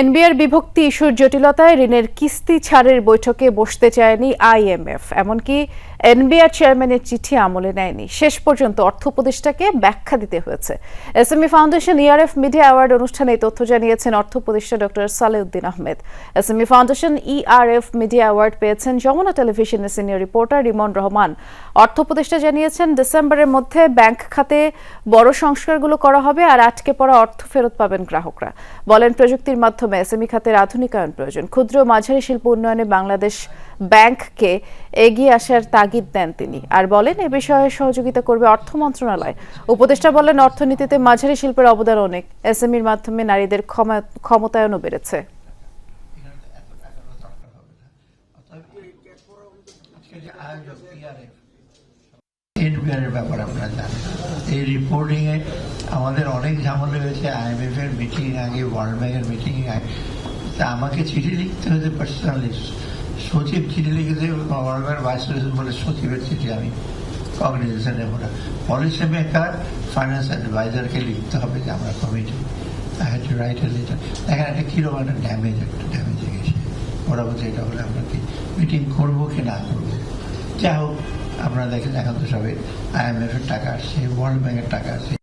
NBR বিভক্তি ইস্যুর জটিলতায় ঋণের কিস্তি ছাড়ের বৈঠকে বসতে চায়নি আইএমএফ, এমনকি এনবিআর চেয়ারম্যানের চিঠি আমলে নেয়নি। শেষ পর্যন্ত অর্থ উপদেষ্টাকে ব্যাখ্যা দিতে হয়েছে। SME foundation ERF media award অনুষ্ঠানে এই তথ্য জানিয়েছেন অর্থ উপদেষ্টা doctor Salehuddin Ahmed. S M SME foundation ERF media award পেয়েছেন যমুনা টেলিভিশনের সিনিয়র রিপোর্টার রিমন রহমান। অর্থ উপদেষ্টা জানিয়েছেন, ডিসেম্বরের মধ্যে ব্যাংক খাতে বড় সংস্কারগুলো করা হবে আর আটকে পড়া অর্থ ফেরত পাবেন গ্রাহকরা। বলেন, প্রযুক্তির মাধ্যমে এসএমই খাতের আধুনিকায়ন প্রয়োজন। ক্ষুদ্র মাঝারি শিল্প উন্নয়নে বাংলাদেশ ব্যাংককে এগিয়ে আসার তাগিদ দেন তিনি। আর বলেন, এ বিষয়ে সহযোগিতা করবে অর্থ মন্ত্রণালয়। উপদেষ্টা বলেন, অর্থনীতিতে মাঝারি শিল্পের অবদান অনেক। এসএমইর মাধ্যমে নারীদের ক্ষমা- ক্ষমতায়নও বেড়েছে। ব্যাপার আপনারা জানেন। এই আমাদের অনেক ঝামেলা হয়েছে আইএমএফ এর মিটিং আগে ওয়ার্ল্ড ব্যাংকের মিটিং আগে। তা আমাকে চিঠি লিখতে হয়েছে পার্সোনালি সচিব চিঠি লিখেছে ওয়ার্ল্ড ব্যাংক ভাইস প্রেসিডেন্ট বলে সচিবের চিঠি আমি কগনিজেশন নেব না পলিসি মেকার ফাইন্যান্স অ্যাডভাইজারকে লিখতে হবে যে আমরা committee I had to write a letter দেখেন একটা কীরকম একটা ড্যামেজ একটা ড্যামেজ হয়ে গেছে। ওরা বলছে এটা হলে আমরা কি মিটিং করব কি না করব। যাই হোক, আপনারা দেখেন এখন তো সবাই আইএমএফ এর টাকা আসছে ওয়ার্ল্ড ব্যাংকের টাকা আসছে।